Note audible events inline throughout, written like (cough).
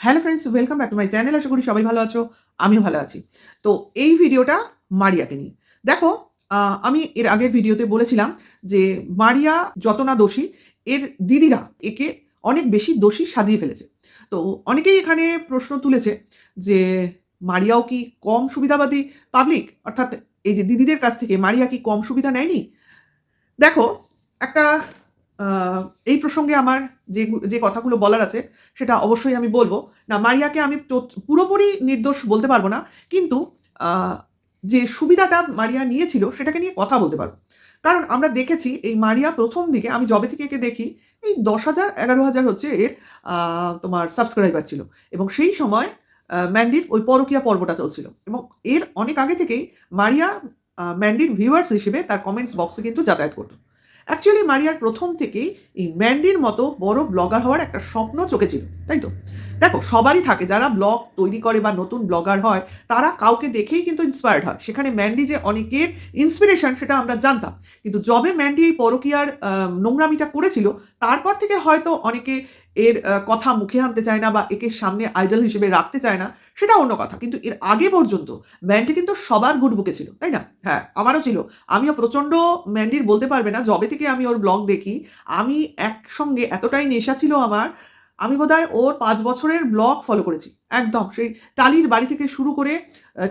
Hello friends, welcome back to my channel. আশা করি সবাই ভালো আছো, আমিও ভালো আছি। তো এই ভিডিওটা মারিয়াকে নিয়ে। দেখো আমি এর আগের ভিডিওতে বলেছিলাম যে মারিয়া যত না দোষী, এর দিদিরা একে অনেক বেশি দোষী সাজিয়ে ফেলেছে। তো অনেকেই এখানে প্রশ্ন তুলেছে যে মারিয়াও কি কম সুবিধাবাদী পাবলিক অর্থাৎ এই যে দিদিদের কাছ থেকে মারিয়া কি কম সুবিধা নেয়নি? দেখো, একটা এই প্রসঙ্গে আমার যে যে কথাগুলো বলার আছে, সেটা অবশ্যই আমি বলব। না, মারিয়াকে আমি পুরোপুরি নির্দোষ বলতে পারব না, কিন্তু যে সুবিধাটা মারিয়া নিয়েছিল, সেটাকে নিয়ে কথা বলতে পারব। কারণ আমরা দেখেছি, এই মারিয়া প্রথম দিকে, আমি জবে থেকে একে দেখি, এই দশ হাজার, এগারো হাজার হচ্ছে এর তোমার সাবস্ক্রাইবার ছিল। এবং সেই সময় ম্যান্ডির ওই পরকিয়া পর্বটা চলছিল। এবং এর অনেক আগে থেকেই মারিয়া ম্যান্ডির ভিউয়ার্স হিসেবে তার কমেন্টস বক্সে কিন্তু যাতায়াত করতো। অ্যাকচুয়ালি মারিয়ার প্রথম থেকেই এই ম্যান্ডির মতো বড় ব্লগার হওয়ার একটা স্বপ্ন চোখে ছিল, তাই তো? দেখো, সবারই থাকে, যারা ব্লগ তৈরি করে বা নতুন ব্লগার হয়, তারা কাউকে দেখেই কিন্তু ইন্সপায়ার্ড হয়। সেখানে ম্যান্ডি যে অনেকের ইন্সপিরেশন সেটা আমরা জানতাম। কিন্তু জবে ম্যান্ডি এই পরকিয়ার নোংরামিটা করেছিল, তারপর থেকে হয়তো অনেকে এর কথা মুখে আনতে চায় না বা একে সামনে আইডল হিসেবে রাখতে চায় না, সেটা অন্য কথা। কিন্তু এর আগে পর্যন্ত ম্যান্ডি কিন্তু সবার গুড বুকে ছিল, তাই না? হ্যাঁ আমারও ছিল। আমিও প্রচণ্ড ম্যান্ডির বলতে পারবে না জবে থেকে আমি ওর ব্লগ দেখি, আমি একসঙ্গে এতটাই নেশা ছিল আমার, আমি বোধহয় ওর পাঁচ বছরের ব্লগ ফলো করেছি, একদম। সেই টালির বাড়ি থেকে শুরু করে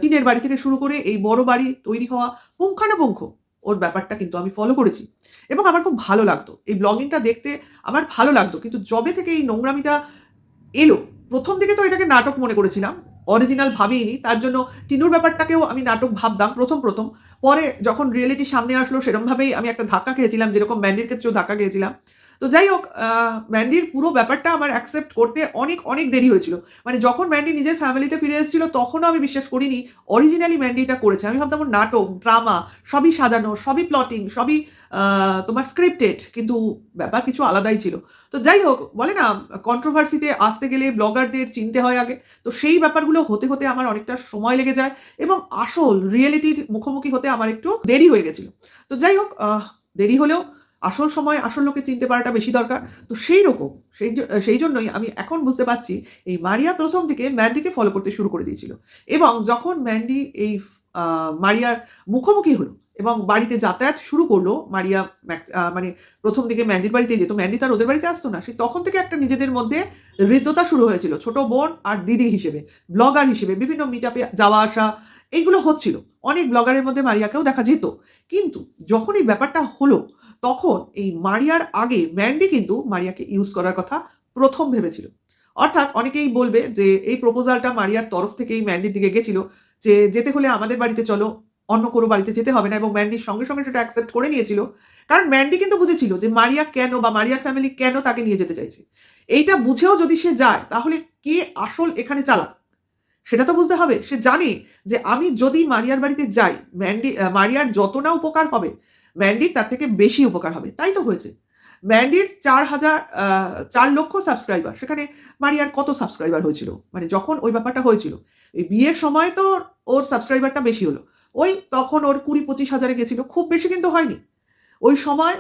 টিনের বাড়ি থেকে শুরু করে এই বড় বাড়ি তৈরি হওয়া পুঙ্খানুপুঙ্খ ওর ব্যাপারটা কিন্তু আমি ফলো করেছি। এবং আমার খুব ভালো লাগতো। এই ব্লগিংটা দেখতে আমার ভালো লাগতো। কিন্তু জবে থেকে এই নোংরামিটা এলো। প্রথম দিকে তো এটাকে নাটক মনে করেছিলাম। অরিজিনাল ভাবিনি তার জন্য টিনুর ব্যাপারটাকেও আমি নাটক ভাবতাম প্রথম প্রথম। পরে যখন রিয়েলিটি সামনে আসলো সেরকমভাবেই আমি একটা ধাক্কা খেয়েছিলাম, যেরকম ম্যান্ডির ক্ষেত্রেও ধাক্কা খেয়েছিলাম। তো যাই হোক ম্যান্ডির পুরো ব্যাপারটা আমার অ্যাকসেপ্ট করতে অনেক অনেক দেরি হয়েছিল। মানে যখন ম্যান্ডি নিজের ফ্যামিলিতে ফিরে এসেছিল, তখনও আমি বিশ্বাস করিনি অরিজিনালি ম্যান্ডি এটা করেছে। আমি ভাবতাম নাটক ড্রামা সবই সাজানো, সবই প্লটিং সবই তোমার স্ক্রিপ্টেড কিন্তু ব্যাপার কিছু আলাদাই ছিল। তো যাই হোক, বলে না কন্ট্রোভার্সিতে আসতে গেলে ব্লগারদের চিনতে হয় আগে। তো সেই ব্যাপারগুলো হতে হতে আমার অনেকটা সময় লেগে যায় এবং আসল রিয়েলিটির মুখোমুখি হতে আমার একটু দেরি হয়ে গেছিল। তো যাই হোক দেরি হলেও আসল সময় আসল লোকে চিনতে পারাটা বেশি দরকার। তো সেই রকম, সেই সেই জন্যই আমি এখন বুঝতে পারছি এই মারিয়া প্রথম থেকে ম্যান্ডিকে ফলো করতে শুরু করে দিয়েছিল। এবং যখন ম্যান্ডি এই মারিয়ার মুখোমুখি হলো এবং বাড়িতে যাতায়াত শুরু করল, মারিয়া মানে প্রথম দিকে ম্যান্ডির বাড়িতে যেত, ম্যান্ডি তার ওদের বাড়িতে আসতো না সেই তখন থেকে একটা নিজেদের মধ্যে হৃদ্যতা শুরু হয়েছিল, ছোট বোন আর দিদি হিসেবে, ব্লগার হিসেবে, বিভিন্ন মিটআপে যাওয়া আসা, এইগুলো হচ্ছিল। অনেক ব্লগারের মধ্যে মারিয়াকেও দেখা যেত। কিন্তু যখন এই ব্যাপারটা হলো তখন এই মারিয়ার আগে ম্যান্ডি কিন্তু মারিয়াকে ইউজ করার কথা প্রথম ভেবেছিল। অর্থাৎ অনেকেই বলবে যে এই প্রপোজালটা মারিয়ার তরফ থেকেই ম্যান্ডির দিকে গেছিল যে যেতে হলে আমাদের বাড়িতে চলো, অন্য কোনো বাড়িতে যেতে হবে না এবং ম্যান্ডির সঙ্গে সঙ্গে সেটা অ্যাকসেপ্ট করে নিয়েছিল। কারণ ম্যান্ডি কিন্তু বুঝেছিল যে মারিয়া কেন বা মারিয়ার ফ্যামিলি কেন তাকে নিয়ে যেতে চাইছে। এইটা বুঝেও যদি সে যায়, তাহলে কে আসল এখানে চালাক? সেটা তো বুঝতে হবে। সে জানে যে আমি যদি মারিয়ার বাড়িতে যাই ম্যান্ডি মারিয়ার যত না উপকার হবে ম্যান্ডির তার থেকে বেশি উপকার হবে। তাই তো হয়েছে। ম্যান্ডির চার হাজার চার লক্ষ সাবস্ক্রাইবার সেখানে মারিয়ার কত সাবস্ক্রাইবার হয়েছিল? মানে যখন ওই ব্যাপারটা হয়েছিল, এই বিয়ের সময় তো ওর সাবস্ক্রাইবারটা বেশি হলো। ওই তখন ওর কুড়ি পঁচিশ হাজারে গেছিল। খুব বেশি কিন্তু হয়নি। ওই সময়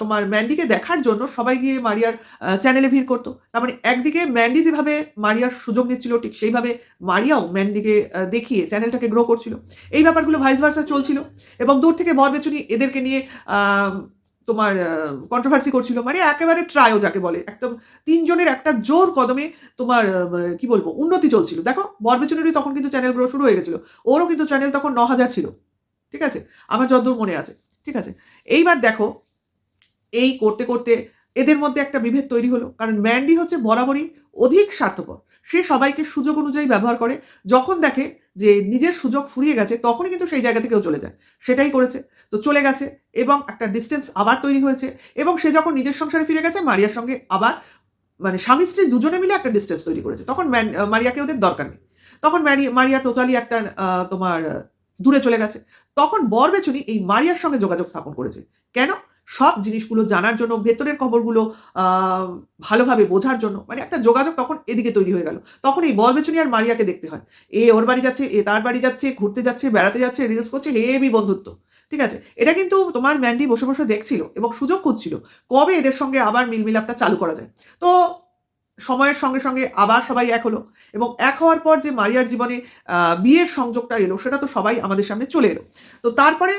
তোমার ম্যান্ডিকে দেখার জন্য সবাই গিয়ে মারিয়ার চ্যানেলে ভিড় করতো। তার মানে একদিকে ম্যান্ডি যেভাবে মারিয়ার সুযোগ নিচ্ছিল, ঠিক সেইভাবে মারিয়াও ম্যান্ডিকে দেখিয়ে চ্যানেলটাকে গ্রো করছিল। এই ব্যাপারগুলো ভাইস ভার্সা চলছিল এবং দূর থেকে বর বরবেচুনি এদেরকে নিয়ে তোমার কন্ট্রোভার্সি করছিল। মানে একেবারে ট্রায়ও যাকে বলে। একদম তিনজনের একটা জোর কদমে তোমার কি বলব, উন্নতি চলছিল। দেখো বরবেচুনেরই তখন কিন্তু চ্যানেল গ্রো শুরু হয়ে গেছিল। ওরও কিন্তু চ্যানেল তখন ন হাজার ছিল। ঠিক আছে? আমার যতদূর মনে আছে। ঠিক আছে? এইবার দেখো, এই করতে করতে এদের মধ্যে একটা বিভেদ তৈরি হলো। কারণ ম্যান্ডি হচ্ছে বরাবরই অধিক স্বার্থপর। সে সবাইকে সুযোগ অনুযায়ী ব্যবহার করে। যখন দেখে যে নিজের সুযোগ ফুরিয়ে গেছে, তখনই কিন্তু সেই জায়গা থেকেও চলে যায়। সেটাই করেছে। তো চলে গেছে এবং একটা ডিস্টেন্স আবার তৈরি হয়েছে এবং সে যখন নিজের সংসারে ফিরে গেছে, মারিয়ার সঙ্গে আবার মানে স্বামী স্ত্রী দুজনে মিলে একটা ডিস্টেন্স তৈরি করেছে। তখন ম্যান- মারিয়াকে ওদের দরকার নেই। তখন মারিয়া টোটালি একটা তোমার দূরে চলে গেছে। তখন বর বেচুনি এই মারিয়ার সঙ্গে যোগাযোগ স্থাপন করেছে। কেন? সব জিনিসগুলো জানার জন্য, ভেতরের খবরগুলো ভালোভাবে বোঝার জন্য। মানে একটা যোগাযোগ তখন এদিকে তৈরি হয়ে গেল। তখন এই বর বেচুনি আর মারিয়াকে দেখতে হয়। এ ওর বাড়ি যাচ্ছে, এ তার বাড়ি যাচ্ছে, ঘুরতে যাচ্ছে, বেড়াতে যাচ্ছে রিলস করছে হেভি বন্ধুত্ব। ঠিক আছে? এটা কিন্তু তোমার ম্যান্ডি বসে বসে দেখছিল এবং সুযোগ খুঁজছিল। কবে এদের সঙ্গে আবার মিলমিলাপটা চালু করা যায়? তো সময়ের সঙ্গে সঙ্গে আবার সবাই এক হলো এবং এক হওয়ার পর যে মারিয়ার জীবনে বিয়ের সংযোগটা এলো, সেটা তো সবাই আমাদের সামনে চলে এলো। তো তারপরে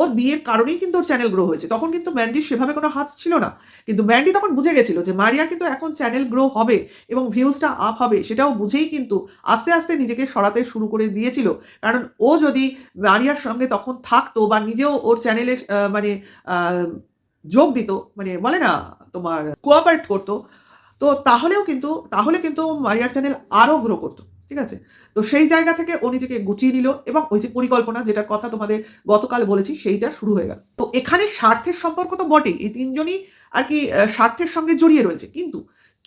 ওর বিয়ের কারণেই কিন্তু ওর চ্যানেল গ্রো হয়েছে। তখন কিন্তু ম্যান্ডির সেভাবে কোনো হাত ছিল না। কিন্তু ম্যান্ডি তখন বুঝে গেছিল যে মারিয়া কিন্তু এখন চ্যানেল গ্রো হবে এবং ভিউজটা আপ হবে, সেটাও বুঝেই কিন্তু আস্তে আস্তে নিজেকে সরাতে শুরু করে দিয়েছিল। কারণ ও যদি মারিয়ার সঙ্গে তখন থাকতো বা নিজেও ওর চ্যানেলে মানে যোগ দিত মানে বলে না, তোমার কোঅপারেট করতো তো তাহলেও কিন্তু, তাহলে কিন্তু মারিয়ার চ্যানেল আরও গ্রো করতো, ঠিক আছে? তো সেই জায়গা থেকে ও নিজেকে গুছিয়ে নিল এবং ওই যে পরিকল্পনা যেটার কথা তোমাদের গতকাল বলেছি, সেইটা শুরু হয়ে গেল। তো এখানে স্বার্থের সম্পর্ক তো বটেই, এই তিনজনই আর কি স্বার্থের সঙ্গে জড়িয়ে রয়েছে। কিন্তু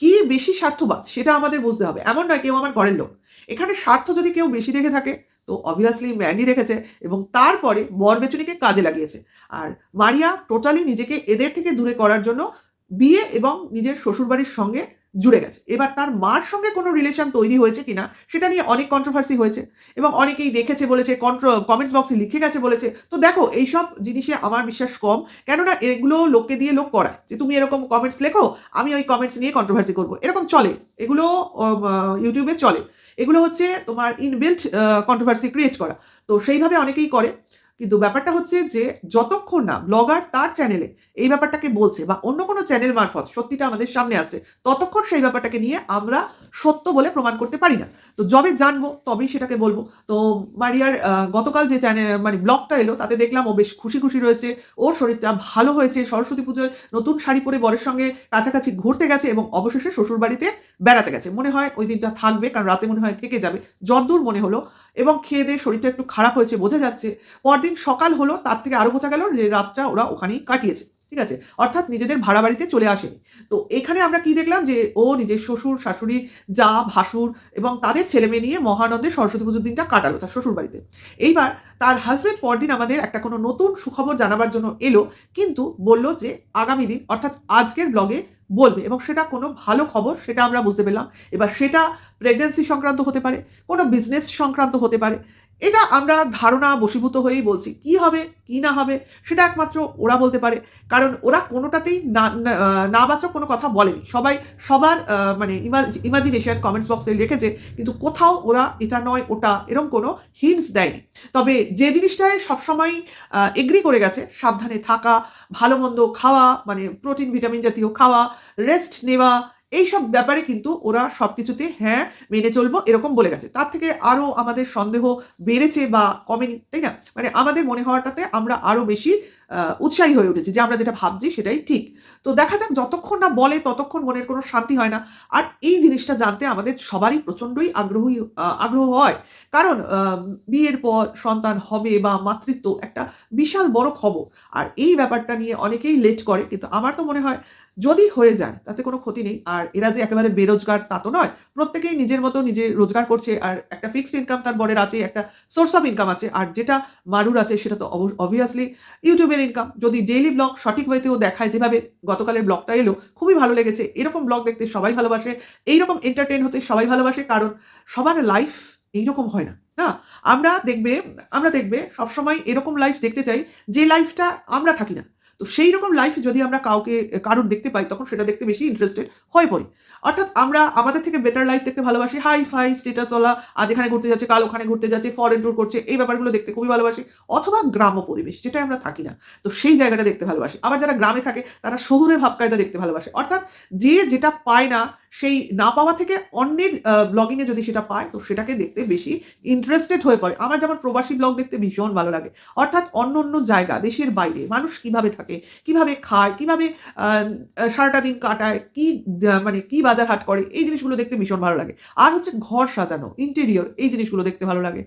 কি বেশি স্বার্থবাদ সেটা আমাদের বুঝতে হবে। এমন নয় কেউ আমার ঘরের লোক। এখানে স্বার্থ যদি কেউ বেশি দেখে থাকে, তো অবভিয়াসলি ম্যান্ডি রেখেছে এবং তারপরে বর বেচুনিকে কাজে লাগিয়েছে। আর মারিয়া টোটালি নিজেকে এদের থেকে দূরে করার জন্য বিয়ে এবং নিজের শ্বশুরবাড়ির সঙ্গে জুড়ে গেছে। এবার তার মার সঙ্গে কোনো রিলেশন তৈরি হয়েছে কিনা, সেটা নিয়ে অনেক কন্ট্রোভার্সি হয়েছে এবং অনেকেই দেখেছে বলেছে কন্ট্রো কমেন্টস বক্সে লিখে গেছে বলেছে। তো দেখো, এইসব জিনিসে আমার বিশ্বাস কম, কেননা এগুলো লোককে দিয়ে লোক করায়। যে তুমি এরকম কমেন্টস লেখো, আমি ওই কমেন্টস নিয়ে কন্ট্রোভার্সি করব। এরকম চলে। এগুলো ইউটিউবে চলে। এগুলো হচ্ছে তোমার ইনবিল্ট কন্ট্রোভার্সি ক্রিয়েট করা। তো সেইভাবে অনেকেই করে। কিন্তু ব্যাপারটা হচ্ছে যে যতক্ষণ না ব্লগার তার চ্যানেলে এই ব্যাপারটাকে বলছে বা অন্য কোনো চ্যানেল মারফত সত্যিটা আমাদের সামনে আসছে, ততক্ষণ সেই ব্যাপারটাকে নিয়ে আমরা সত্য বলে প্রমাণ করতে পারি না। তো যবে জানব, তবেই সেটাকে বলব। তো মারিয়ার গতকাল যে চ্যানেল মানে ব্লগটা এলো, তাতে দেখলাম ও বেশ খুশি খুশি রয়েছে। ওর শরীরটা ভালো হয়েছে, সরস্বতী পুজোয় নতুন শাড়ি পরে বরের সঙ্গে কাছাকাছি ঘুরতে গেছে এবং অবশেষে শ্বশুরবাড়িতে বেড়াতে গেছে। মনে হয় ওই দিনটা থাকবে, কারণ রাতে মনে হয় থেকে যাবে। যদ্দূর মনে হলো এবং খেয়ে দিয়ে শরীরটা একটু খারাপ হয়েছে, বোঝা যাচ্ছে। পরদিন সকাল হলো, তার থেকে আরও বোঝা গেল যে রাতটা ওরা ওখানেই কাটিয়েছে, ঠিক আছে? অর্থাৎ নিজেদের ভাড়া বাড়িতে চলে আসেনি। তো এখানে আমরা কি দেখলাম যে ও নিজের শ্বশুর, শাশুড়ি, যা, ভাসুর এবং তাদের ছেলে মেয়ে নিয়ে মহানন্দে সরস্বতী পুজোর দিনটা কাটালো তার শ্বশুর বাড়িতে। এইবার তার হাজবেন্ড পরদিন আমাদের একটা কোনো নতুন সুখবর জানাবার জন্য এলো, কিন্তু বলল যে আগামী দিন, অর্থাৎ আজকের ব্লগে বলবে এবং সেটা কোনো ভালো খবর সেটা আমরা বুঝতে পেলাম। এবার সেটা প্রেগনেন্সি সংক্রান্ত হতে পারে, কোনো বিজনেস সংক্রান্ত হতে পারে। এটা আমরা ধারণা বশীভূত হয়েই বলছি, কি হবে, কি না হবে, সেটা একমাত্র ওরা বলতে পারে। কারণ ওরা কোনোটাতেই না নাবাচক কোনো কথা বলেনি। সবাই, সবার মানে ইমাজিনেশন কমেন্টস বক্সে লিখেছে, কিন্তু কোথাও ওরা এটা নয়, ওটা এরকম কোনো হিন্টস দেয়নি। তবে যে জিনিসটায় সবসময় এগ্রি করে গেছে, সাবধানে থাকা, ভালো মন্দ খাওয়া মানে প্রোটিন ভিটামিন জাতীয় খাওয়া রেস্ট নেওয়া এইসব ব্যাপারে কিন্তু ওরা সব কিছুতে হ্যাঁ মেনে চলবো এরকম বলে গেছে। তার থেকে আরও আমাদের সন্দেহ বেড়েছে বা কমেনি, তাই না? মানে আমাদের মনে হওয়াটাতে আমরা আরও বেশি উৎসাহী হয়ে উঠেছি যে আমরা যেটা ভাবছি সেটাই ঠিক। তো দেখা যাক যতক্ষণ না বলে ততক্ষণ মনের কোনো শান্তি হয় না। আর এই জিনিসটা জানতে আমাদের সবারই প্রচণ্ডই আগ্রহী আগ্রহ হয়। কারণ বিয়ের পর সন্তান হবে বা মাতৃত্ব একটা বিশাল বড় খবর। আর এই ব্যাপারটা নিয়ে অনেকেই লেট করে, কিন্তু আমার তো মনে হয় যদি হয়ে যায়, তাতে কোনো ক্ষতি নেই। আর এরা যে একেবারে বেরোজগার, তা তো নয়। প্রত্যেকেই নিজের মতো নিজে রোজগার করছে, আর একটা ফিক্সড ইনকাম তার বরের আছে, একটা সোর্স অফ ইনকাম আছে। আর যেটা মারুর আছে, সেটা তো অবভিয়াসলি ইউটিউবের ইনকাম যদি ডেইলি ব্লগ সঠিক ওয়েতেও দেখায় যেভাবে গতকালের ব্লগটা এলো, খুবই ভালো লেগেছে। এরকম ব্লগ দেখতে সবাই ভালোবাসে। এইরকম এন্টারটেন হতে সবাই ভালোবাসে, কারণ সবার লাইফ এইরকম হয় না না? আমরা দেখবে আমরা দেখবে সবসময় এরকম লাইফ দেখতে চাই, যে লাইফটা আমরা থাকি না। তো সেই রকম লাইফ যদি আমরা কাউকে, কারোর দেখতে পাই, তখন সেটা দেখতে বেশি ইন্টারেস্টেড হয়ে পড়ি। অর্থাৎ আমরা আমাদের থেকে বেটার লাইফ দেখতে ভালোবাসি। হাই ফাই স্টেটাস ওলা, আজ এখানে ঘুরতে যাচ্ছে, কাল ওখানে ঘুরতে যাচ্ছে ফরেন ট্যুর করছে, এই ব্যাপারগুলো দেখতে খুবই ভালোবাসি। অথবা গ্রাম্য পরিবেশ যেটা আমরা থাকি না, তো সেই জায়গাটা দেখতে ভালোবাসি। আবার যারা গ্রামে থাকে, তারা শহুরে ভাবকায়দা দেখতে ভালোবাসে। অর্থাৎ যে যেটা পায় না সেই না পাওয়া থেকে অন্যের ব্লগিংয়ে যদি সেটা পায়, তো সেটাকে দেখতে বেশি ইন্টারেস্টেড হয়ে পড়ে। আমার যেমন প্রবাসী ব্লগ দেখতে ভীষণ ভালো লাগে। অর্থাৎ অন্য অন্য জায়গা, দেশের বাইরে মানুষ কীভাবে থাকে, কীভাবে খায়, কীভাবে সারাটা দিন কাটায়, কি মানে কি বাজার হাট করে, এই জিনিসগুলো দেখতে ভীষণ ভালো লাগে। আর হচ্ছে ঘর সাজানো ইন্টেরিয়র এই জিনিসগুলো দেখতে ভালো লাগে।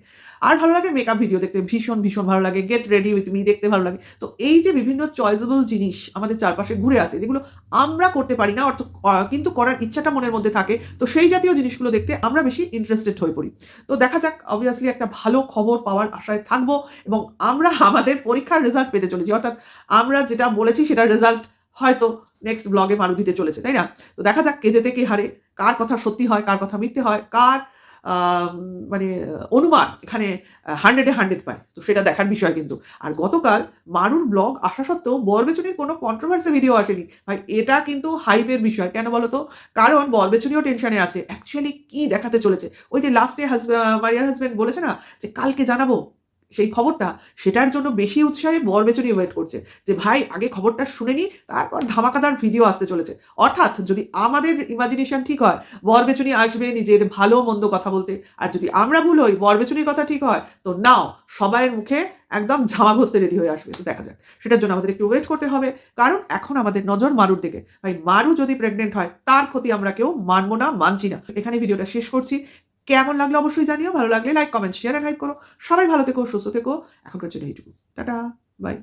আর ভালো লাগে মেকআপ ভিডিও দেখতে, ভীষণ ভীষণ ভালো লাগে। গেট রেডি উইথ মি দেখতে ভালো লাগে। তো এই যে বিভিন্ন চয়েসেবল জিনিস আমাদের চারপাশে ঘুরে আছে, যেগুলো আমরা করতে পারি না, অর্থ কিন্তু করার ইচ্ছাটা মনের মধ্যে থাকে, তো সেই জাতীয় জিনিসগুলো দেখতে আমরা বেশি ইন্টারেস্টেড হয়ে পড়ি। তো দেখা যাক অবভিয়াসলি একটা ভালো খবর পাওয়ার আশায় থাকব এবং আমরা (laughs) আমাদের পরীক্ষার রেজাল্ট পেতে চলেছি। অর্থাৎ আমরা যেটা বলেছি সেটার রেজাল্ট হয়তো নেক্সট ব্লগে মারু দিতে চলেছে, তাই না? তো দেখা যাক কে যেতে কে হারে, কার কথা সত্যি হয়, কার কথা মিথ্যে হয়, কার মানে অনুমান, এখানে হান্ড্রেডে হান্ড্রেড পায়। তো সেটা দেখার বিষয় কিন্তু। আর গতকাল মারুর ব্লগ আসা সত্ত্বেও বরবেচনির কোনো কন্ট্রোভার্সি ভিডিও আসেনি। ভাই, এটা কিন্তু হাইপের বিষয়। কেন বলো তো কারণ বরবেচনিও টেনশনে আছে। অ্যাকচুয়ালি কি দেখাতে চলেছে? ওই যে লাস্টে মারিয়ার হাজব্যান্ড বলেছে না, যে কালকে জানাব। সেই খবরটা সেটার জন্য বেশি উৎসাহে বর বরবেচনি ওয়েট করছে। যে ভাই, আগে খবরটা শুনে নি, তারপর ধামাকাদার ভিডিও আসতে চলেছে। অর্থাৎ যদি আমাদের ইমাজিনেশন ঠিক হয় বরবেচনি আসবে নিজের ভালো মন্দ কথা বলতে। আর যদি আমরা ভুল হই বরবেচনির কথা ঠিক হয়, তো নাও সবাইয়ের মুখে একদম ঝামা ঘষতে রেডি হয়ে আসবে। তো দেখা যাক। সেটার জন্য আমাদের একটু ওয়েট করতে হবে। কারণ এখন আমাদের নজর মারুর দিকে। ভাই, মারু যদি প্রেগনেন্ট হয়, তার ক্ষতি আমরা কেউ মানবো না, মানছি না। এখানে ভিডিওটা শেষ করছি। কেমন লাগল অবশ্যই জানিও, ভালো লাগলে like comment share and hype করো। সবাই ভালো থেকো, সুস্থ থেকো। এখনকার জন্য এইটুকু। Tata bye